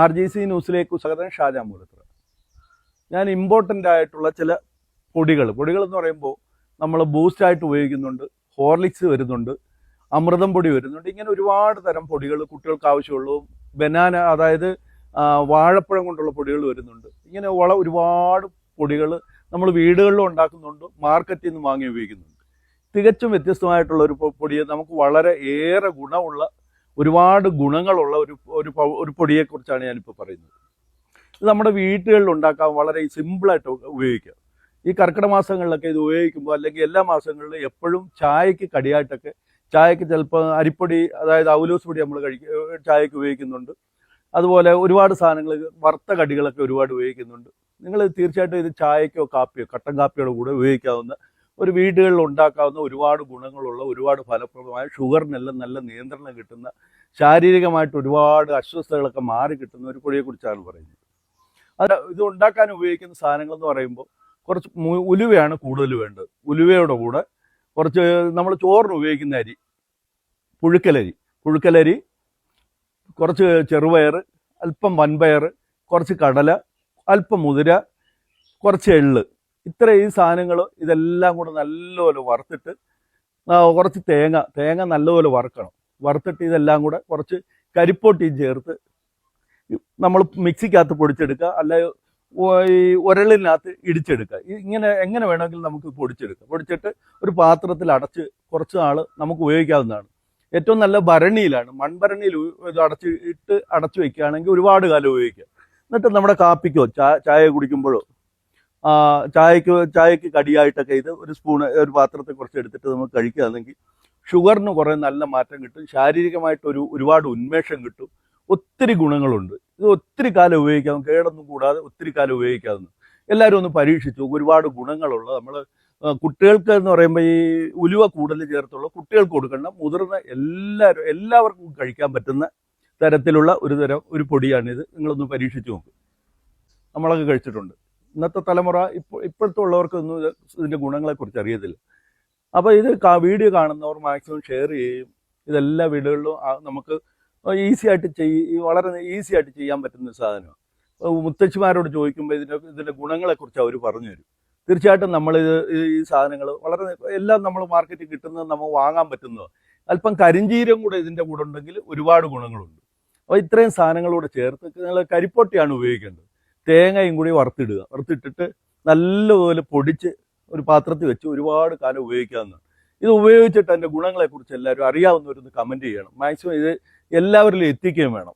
R G C ന്യൂസിലേക്ക് സ്വാഗതം. ഷാജാ മൂലത്ര ഞാൻ ഇമ്പോർട്ടന്റ് ആയിട്ടുള്ള ചില പൊടികൾ പൊടികൾ എന്ന് പറയുമ്പോൾ നമ്മൾ ബൂസ്റ്റായിട്ട് ഉപയോഗിക്കുന്നുണ്ട് ഹോർലിക്സ് വരുന്നുണ്ട് അമൃതം പൊടി വരുന്നുണ്ട് ഇങ്ങനെ ഒരുപാട് തരം പൊടികൾ കുട്ടികൾക്ക് ആവശ്യമുള്ളൂ. ബനാന അതായത് വാഴപ്പഴം കൊണ്ടുള്ള പൊടികൾ വരുന്നുണ്ട്. ഇങ്ങനെ വള ഒരുപാട് പൊടികൾ നമ്മൾ വീടുകളിലും ഉണ്ടാക്കുന്നുണ്ട് മാർക്കറ്റിൽ നിന്ന് വാങ്ങി ഉപയോഗിക്കുന്നുണ്ട്. തികച്ചും വ്യത്യസ്തമായിട്ടുള്ള ഒരു പൊടി പൊടിയെ നമുക്ക് വളരെ ഏറെ ഗുണമുള്ള ഒരുപാട് ഗുണങ്ങളുള്ള ഒരു ഒരു ഒരു പൊടിയെക്കുറിച്ചാണ് ഞാനിപ്പോൾ പറയുന്നത്. ഇത് നമ്മുടെ വീട്ടുകളിൽ ഉണ്ടാക്കാൻ വളരെ സിമ്പിളായിട്ട് ഉപയോഗിക്കാം. ഈ കർക്കിടക മാസങ്ങളിലൊക്കെ ഇത് ഉപയോഗിക്കുമ്പോൾ അല്ലെങ്കിൽ എല്ലാ മാസങ്ങളിലും എപ്പോഴും ചായക്ക് കടിയായിട്ടൊക്കെ ചായക്ക് ചിലപ്പോൾ അരിപ്പൊടി അതായത് അവലൂസ് പൊടി നമ്മൾ കഴിക്കുക ചായക്ക് ഉപയോഗിക്കുന്നുണ്ട്. അതുപോലെ ഒരുപാട് സാധനങ്ങൾ വറുത്ത കടികളൊക്കെ ഒരുപാട് ഉപയോഗിക്കുന്നുണ്ട്. നിങ്ങൾ തീർച്ചയായിട്ടും ഇത് ചായക്കോ കാപ്പിയോ കട്ടൻ കാപ്പിയോടെ കൂടെ ഉപയോഗിക്കാവുന്ന ഒരു വീടുകളിൽ ഉണ്ടാക്കാവുന്ന ഒരുപാട് ഗുണങ്ങളുള്ള ഒരുപാട് ഫലപ്രദമായ ഷുഗറിനെല്ലാം നല്ല നിയന്ത്രണം കിട്ടുന്ന ശാരീരികമായിട്ട് ഒരുപാട് അസ്വസ്ഥതകളൊക്കെ മാറി കിട്ടുന്ന ഒരു പൊടിയെക്കുറിച്ചാണ് പറയുന്നത്. അത് ഇത് ഉണ്ടാക്കാൻ ഉപയോഗിക്കുന്ന സാധനങ്ങൾ എന്ന് പറയുമ്പോൾ കുറച്ച് ഉലുവയാണ് കൂടുതൽ വേണ്ടത്. ഉലുവയുടെ കൂടെ കുറച്ച് നമ്മൾ ചോറിന് ഉപയോഗിക്കുന്ന അരി പുഴുക്കലരി. പുഴുക്കലരി കുറച്ച് ചെറുപയർ അല്പം വൻപയർ കുറച്ച് കടല അല്പം മുതിര കുറച്ച് എള്ള്. ഇത്ര ഈ സാധനങ്ങൾ ഇതെല്ലാം കൂടെ നല്ലപോലെ വറുത്തിട്ട് കുറച്ച് തേങ്ങ തേങ്ങ നല്ലപോലെ വറുക്കണം. വറുത്തിട്ട് ഇതെല്ലാം കൂടെ കുറച്ച് കരിപ്പൊട്ടിയും ചേർത്ത് നമ്മൾ മിക്സിക്കകത്ത് പൊടിച്ചെടുക്കുക അല്ല ഈ ഉരളിനകത്ത് ഇടിച്ചെടുക്കുക. ഇങ്ങനെ എങ്ങനെ വേണമെങ്കിലും നമുക്ക് പൊടിച്ചെടുക്കാം. പൊടിച്ചിട്ട് ഒരു പാത്രത്തിൽ അടച്ച് കുറച്ച് നാൾ നമുക്ക് ഉപയോഗിക്കാവുന്നതാണ്. ഏറ്റവും നല്ല ഭരണിയിലാണ്. മൺഭരണിയിൽ അടച്ച് ഇട്ട് അടച്ചു വയ്ക്കുകയാണെങ്കിൽ ഒരുപാട് കാലം ഉപയോഗിക്കാം. എന്നിട്ട് നമ്മുടെ കാപ്പിക്കോ ചായ കുടിക്കുമ്പോഴോ ചായക്ക് ചായക്ക് കടിയായിട്ടൊക്കെ ഇത് ഒരു സ്പൂൺ ഒരു പാത്രത്തെ കുറച്ച് എടുത്തിട്ട് നമുക്ക് കഴിക്കുകയാണെങ്കിൽ ഷുഗറിന് കുറേ നല്ല മാറ്റം കിട്ടും. ശാരീരികമായിട്ടൊരു ഒരുപാട് ഉന്മേഷം കിട്ടും. ഒത്തിരി ഗുണങ്ങളുണ്ട്. ഇത് ഒത്തിരി കാലം ഉപയോഗിക്കാം കേടൊന്നും കൂടാതെ ഒത്തിരി കാലം ഉപയോഗിക്കാവുന്ന എല്ലാവരും ഒന്ന് പരീക്ഷിച്ചു. ഒരുപാട് ഗുണങ്ങളുള്ള നമ്മൾ കുട്ടികൾക്ക് എന്ന് പറയുമ്പോൾ ഈ ഉലുവ കൂടുതൽ ചേർത്തുള്ള കുട്ടികൾക്ക് കൊടുക്കണം മുതിർന്ന എല്ലാവരും എല്ലാവർക്കും കഴിക്കാൻ പറ്റുന്ന തരത്തിലുള്ള ഒരു തരം ഒരു പൊടിയാണിത്. നിങ്ങളൊന്ന് പരീക്ഷിച്ച് നോക്കും. നമ്മളൊക്കെ കഴിച്ചിട്ടുണ്ട്. ഇന്നത്തെ തലമുറ ഇപ്പോൾ ഇപ്പോഴത്തെ ഉള്ളവർക്കൊന്നും ഇത് ഇതിന്റെ ഗുണങ്ങളെക്കുറിച്ച് അറിയത്തില്ല. അപ്പോൾ ഇത് വീഡിയോ കാണുന്നവർ മാക്സിമം ഷെയർ ചെയ്യും ഇതെല്ലാ വീടുകളിലും നമുക്ക് ഈസി ആയിട്ട് ചെയ്യ വളരെ ഈസി ആയിട്ട് ചെയ്യാൻ പറ്റുന്ന സാധനമാണ്. മുത്തച്ഛിമാരോട് ചോദിക്കുമ്പോൾ ഇതിന്റെ ഇതിന്റെ ഗുണങ്ങളെക്കുറിച്ച് അവർ പറഞ്ഞു തരും. തീർച്ചയായിട്ടും നമ്മൾ ഇത് ഈ സാധനങ്ങൾ വളരെ എല്ലാം നമ്മൾ മാർക്കറ്റിൽ കിട്ടുന്നത് നമുക്ക് വാങ്ങാൻ പറ്റുന്നതാണ്. അല്പം കരിഞ്ചീരം കൂടെ ഇതിന്റെ കൂടെ ഉണ്ടെങ്കിൽ ഒരുപാട് ഗുണങ്ങളുണ്ട്. അപ്പോൾ ഇത്രയും സാധനങ്ങളോട് ചേർത്ത് കരിപ്പൊട്ടിയാണ് ഉപയോഗിക്കേണ്ടത്. തേങ്ങയും കൂടി വറുത്തിടുക. വറുത്തിട്ടിട്ട് നല്ലപോലെ പൊടിച്ച് ഒരു പാത്രത്തിൽ വെച്ച് ഒരുപാട് കാലം ഉപയോഗിക്കാവുന്നതാണ് ഇത് ഉപയോഗിച്ചിട്ട് അതിന്റെ ഗുണങ്ങളെക്കുറിച്ച് എല്ലാവരും അറിയാവുന്നവരൊന്ന് കമന്റ് ചെയ്യണം. മാക്സിമം ഇത് എല്ലാവരിലും എത്തിക്കുകയും വേണം.